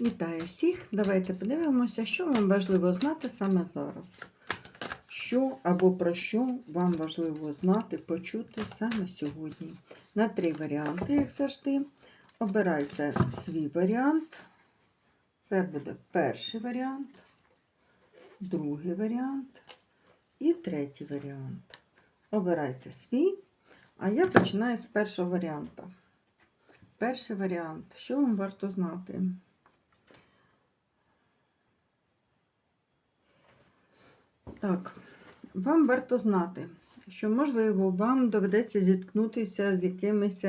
Вітаю всіх! Давайте подивимося, що вам важливо знати саме зараз. Що або про що вам важливо знати, почути саме сьогодні. На три варіанти, як завжди. Обирайте свій варіант. Це буде перший варіант, другий варіант і третій варіант. Обирайте свій, а я починаю з першого варіанту. Перший варіант. Що вам варто знати? Так, вам варто знати, що, можливо, вам доведеться зіткнутися з якимись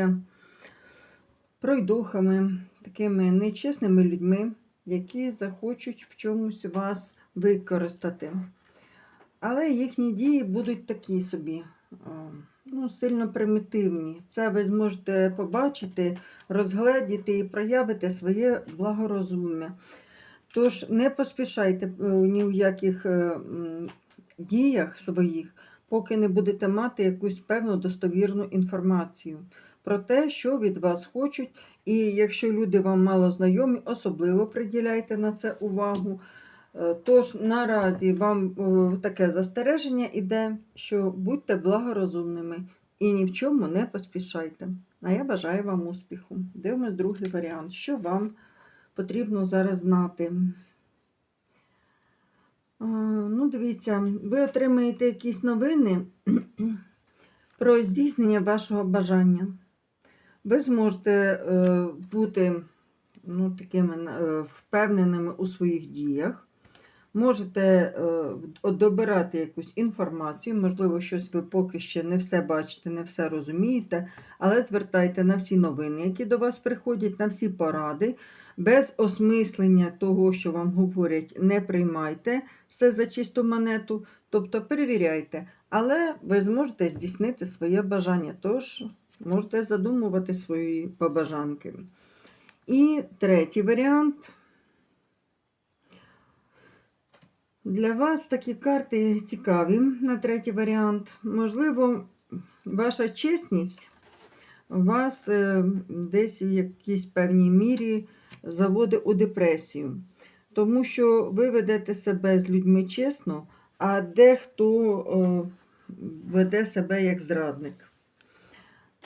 пройдохами, такими нечесними людьми, які захочуть в чомусь вас використати. Але їхні дії будуть такі собі, ну, сильно примітивні. Це ви зможете побачити, розгледіти і проявити своє благорозум'я. Тож не поспішайте е, ні в яких е, діях своїх, поки не будете мати якусь певну достовірну інформацію про те, що від вас хочуть. І якщо люди вам мало знайомі, особливо приділяйте на це увагу. Е, Тож наразі вам е, таке застереження іде, що будьте благорозумними і ні в чому не поспішайте. А я бажаю вам успіху. Дивимось другий варіант. Що вам потрібно зараз знати? Ну, дивіться, ви отримаєте якісь новини про здійснення вашого бажання. Ви зможете е, бути ну, такими е, впевненими у своїх діях. Можете е, добирати якусь інформацію, можливо, щось ви поки ще не все бачите, не все розумієте, але звертайте на всі новини, які до вас приходять, на всі поради. Без осмислення того, що вам говорять, не приймайте все за чисту монету, тобто перевіряйте, але ви зможете здійснити своє бажання, тож можете задумувати свої побажанки. І третій варіант. Для вас такі карти цікаві на третій варіант. Можливо, ваша чесність вас е, десь в якійсь певній мірі заводить у депресію. Тому що ви ведете себе з людьми чесно, а дехто е, веде себе як зрадник.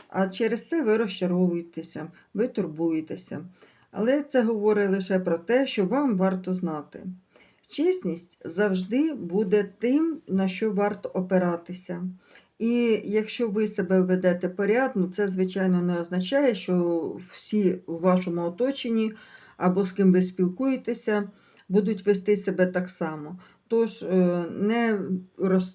А через це ви розчаровуєтеся, ви турбуєтеся. Але це говорить лише про те, що вам варто знати. Чесність завжди буде тим, на що варто опиратися. І якщо ви себе ведете порядно, це, звичайно, не означає, що всі у вашому оточенні або з ким ви спілкуєтеся, будуть вести себе так само. Тож е, не,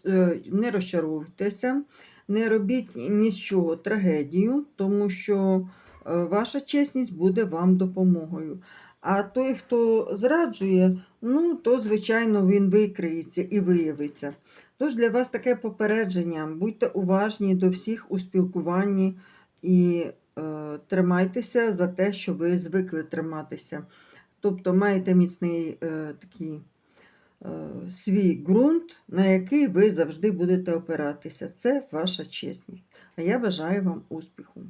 е, не розчаровуйтеся, не робіть ні з чого трагедію, тому що е, ваша чесність буде вам допомогою. А той, хто зраджує, ну, то, звичайно, він викриється і виявиться. Тож для вас таке попередження. Будьте уважні до всіх у спілкуванні і е, тримайтеся за те, що ви звикли триматися. Тобто маєте міцний е, такий е, свій ґрунт, на який ви завжди будете опиратися. Це ваша чесність. А я бажаю вам успіху.